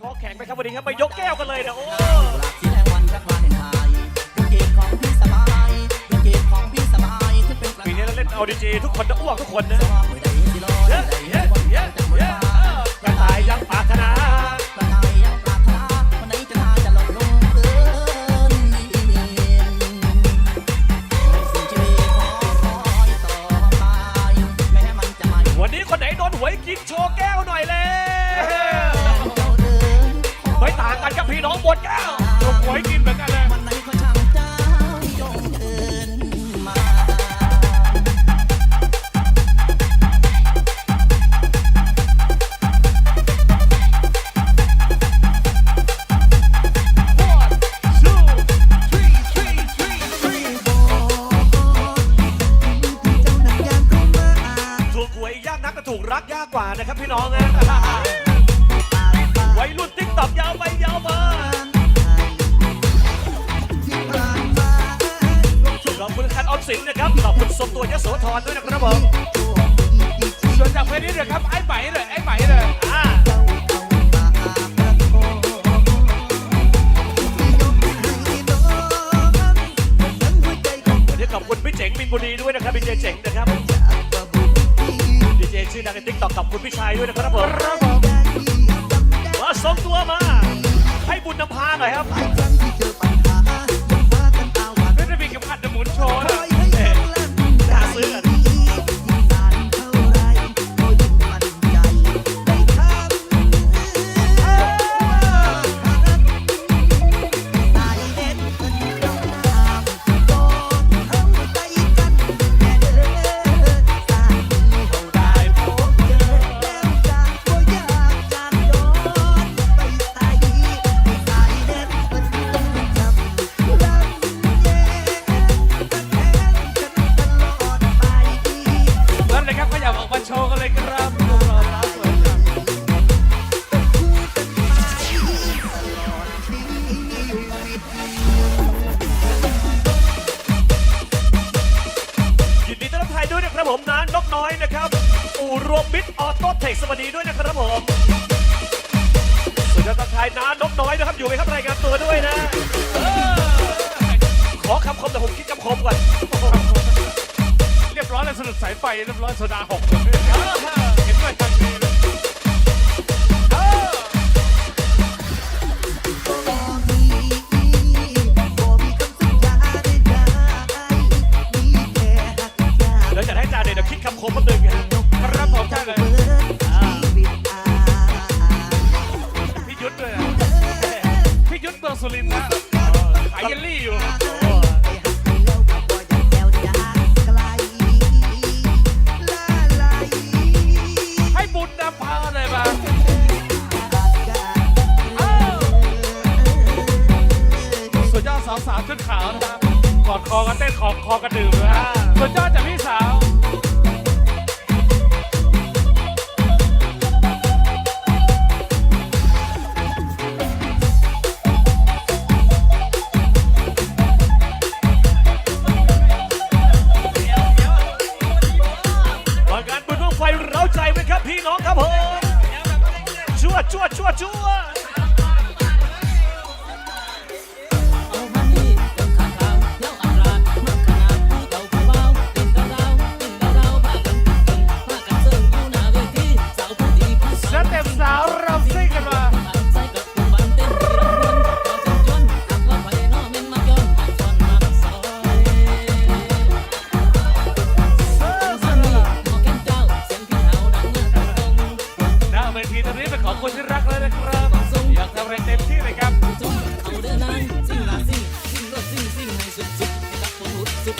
คอแข็งไปครับวันนี้ครับไปยกแก้วกันเลยนะโอ้ปีนี้เราเล่นเอาดีเจทุกคนจะอ้วกทุกคนนะเย้เย้เย้เย้กระต่ายยังปรารถนาวันนี้คนไหนโดนหวยกินโชคี่น้องหมดแก้วจงหวยกินแบบื่อดังในติ๊กต็อกกับคุณพิชัยด้วยนะครับผมมาสองตัวมา ให้บุญนำพาหน่อยครับเพื่อจะมีเข็มขันหมุนโชว์ บออกมาโชว์กันเลยครับ ไฟเรียบร้อยโซดาหกเลย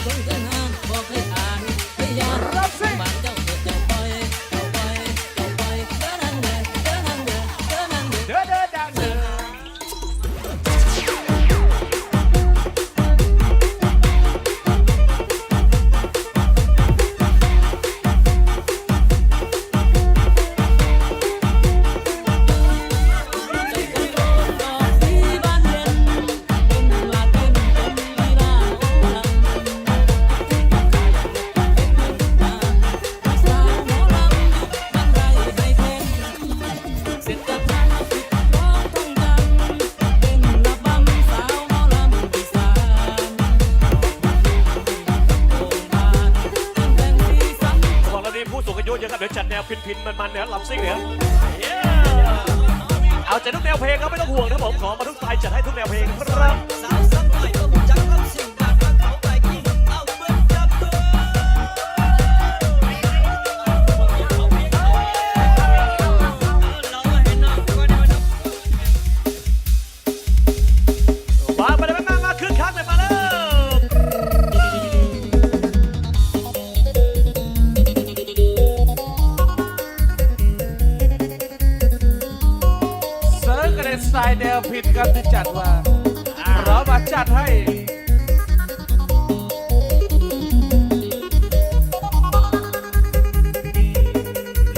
Don't พินพินๆมันเนี่ยลำซิ่งเนี่ยเอาใจทุกแนวเพลงครับไม่ต้องห่วงนะผมขอมาทุกสไตล์จัดให้ทุกแนวเพลงครับ เซิร์ฟกันในสไตล์แนวผิดครับที่จัดว่าเรามาจัดให้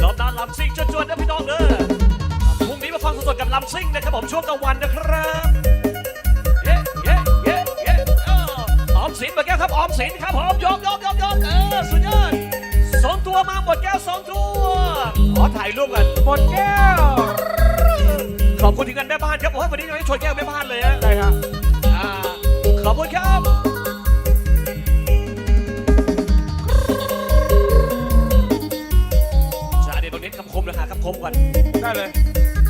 รอบหน้าลำซิ่งจวนๆนะพี่น้องเด้อพรุ่งนี้มาฟังสดๆกับลำซิ่งนะครับผมช่วงกลางวันนะครับเย้เย้เย้เย้เออออมสินมดแก้วครับออมสินครับผมยกยกยกยกเออสุดยอดสองตัวมาหมดแก้วสองตัวขอถ่ายรูปกันหมดแก้ว ขอบคุณทีมงานแม่บ้านครับโอ้ยวันนี้ยังไม่ชนแก้วแม่บ้านเลยฮะได้ครับอ่าขอบคุณครับจ่าเดี๋ยวตรงนี้คำคมเลยหาคำคมก่อนได้เลย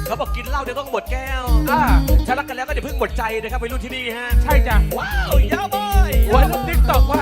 เขาบอกกินเหล้าเดี๋ยวต้องหมดแก้วอ่า ถ้ารักกันแล้วก็อย่าเพิ่งหมดใจนะครับวัยรุ่นที่นี่ฮะ ใช่จ้ะว้าวยาวไปวัยรุ่นติ๊กตอกว่า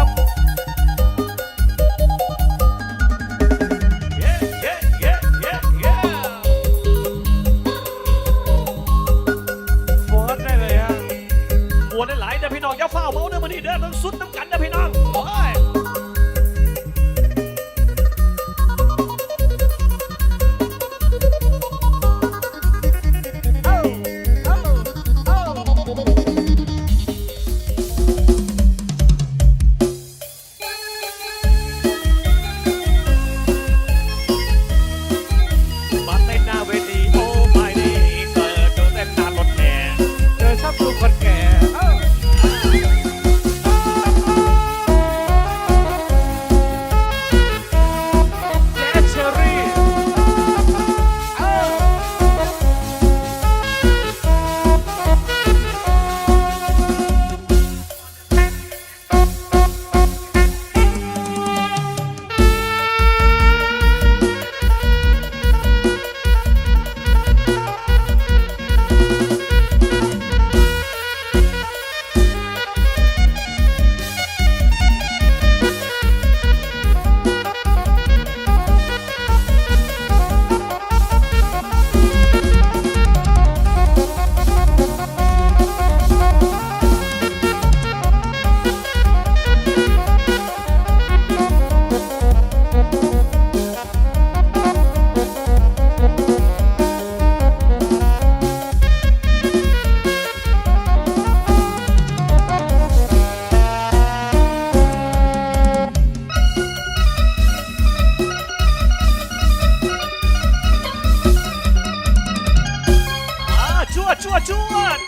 อ่าจวดชวด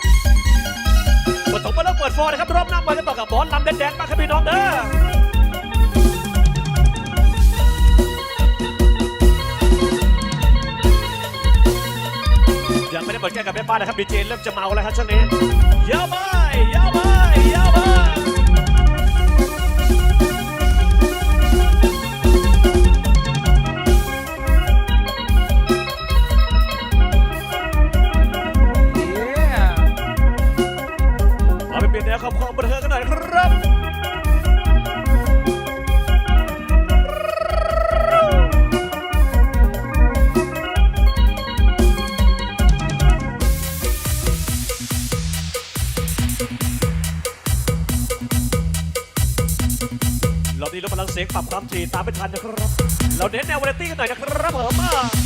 ปฐมมาเริ่มเปิดฟอร์นะครับรอบหน้ามาจะต่อกับบอลลำแดนๆมาครับพี่น้องเด้อยังไม่ได้เปิดแก้กับแม่บ้านนะครับดีเจเริ่มจะเมาแล้วครับช่วงนี้ยาวไปยาก งปรับความถี่ตามไปทันนะครับ เราเน้นแนววาไรตี้กันหน่อยนะครับเผมา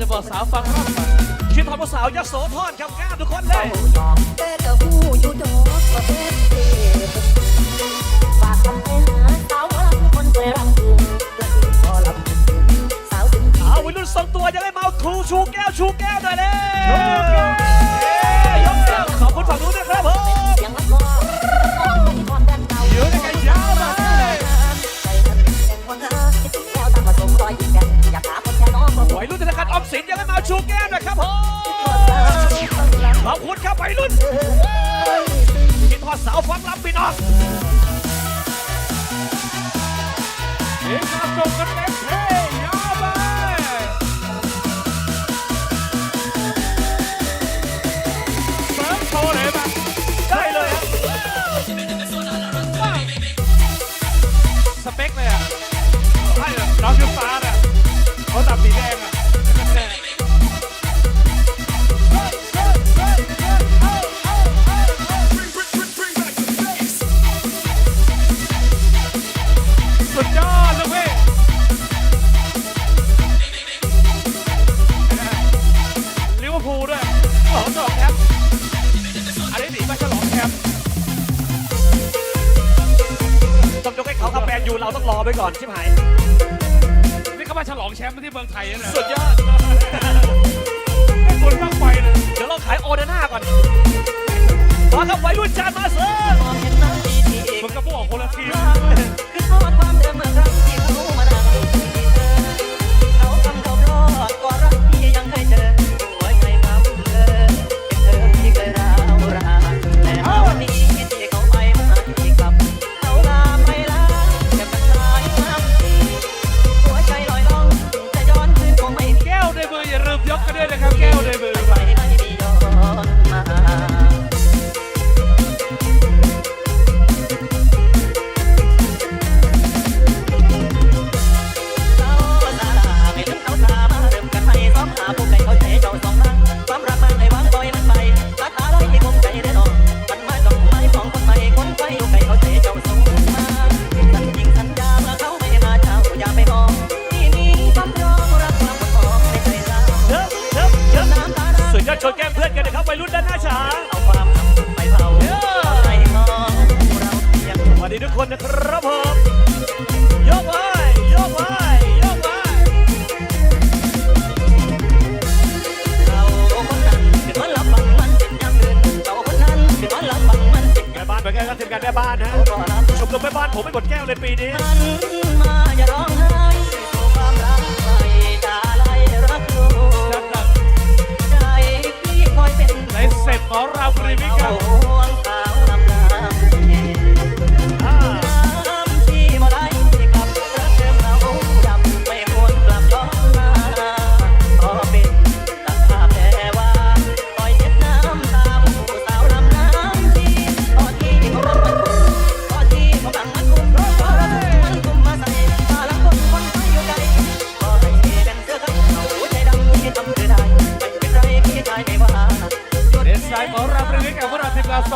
จะบอกสาวฟังคิดทำว่าสาวยัโสธรกับก้ามทุกคนเลยเอาวัยรุ่นสองตัวจะได้มาครูชูแก้วชูแก้วหน่อยเลยยกแก้วขอบคุณฝั่งนู้นด้วยครับผม ชูแก้มหน่ยครับผมขอบคุณครับไปรุ่นกินทอดสาวฟังรับปินออกเด็กมาส่งกันเต็มเท่ยาวไปเสริโชว์เลยมาได้เลยครัสเปคเลยอะใช่เลยน้องชุดฟ้าเนี่ยเขาตับสีแดงอะ พูด้วยโอ้โหจบครับอันนี้หนีมาฉลองแชมป์ต้องยกให้เขากับแมนยู่เราต้องรอไปก่อนชิบหายนี่เขามาฉลองแชมป์ที่เมืองไทยนะสุดยอดคนรบ้างไปนะเดี๋ยวเราขายโอเดน่าก่อนมาครับไว้รุ่นจานมาเสริมมันกระพวกคนละที ผมไม่หมดแก้วเลยปีนี้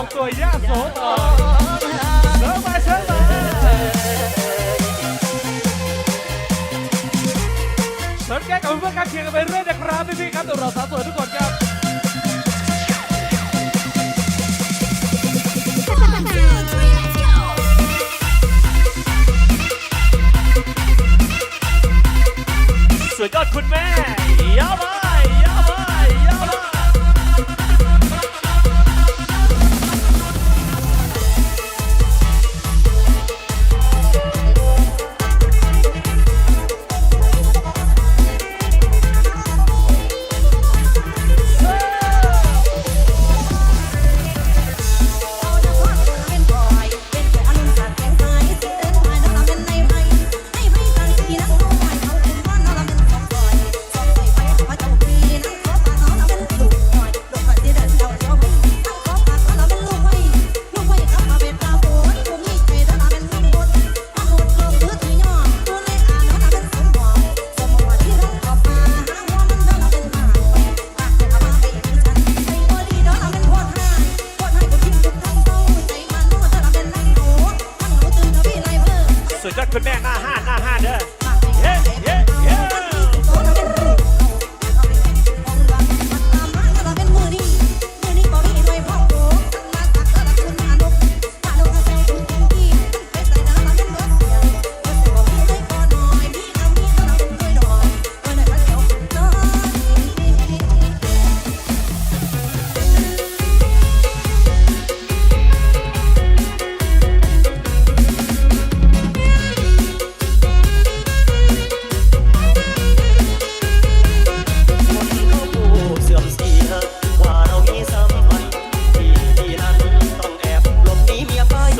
collazo. Porque con boca quiero verme decorada y picando rosas, จัดคุณแม่หน้าห้านหน้าห้านเด้อ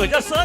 ya soy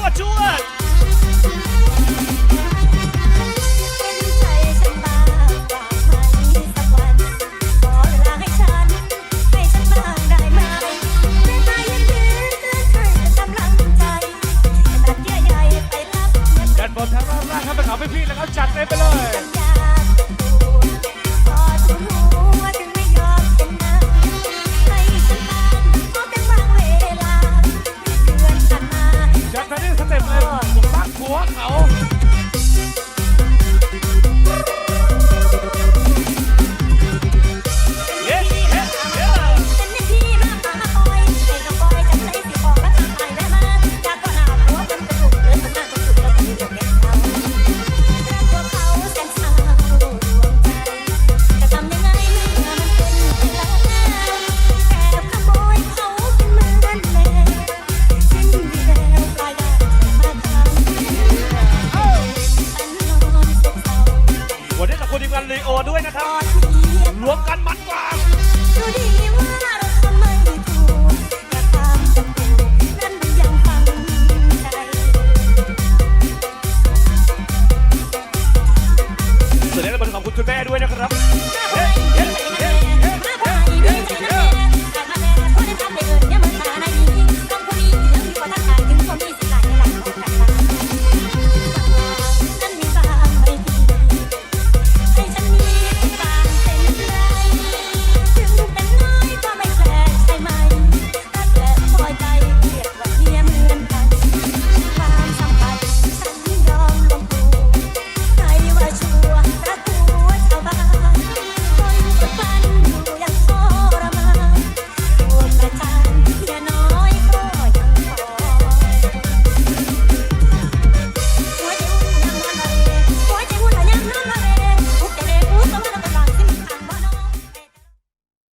Touch you lot.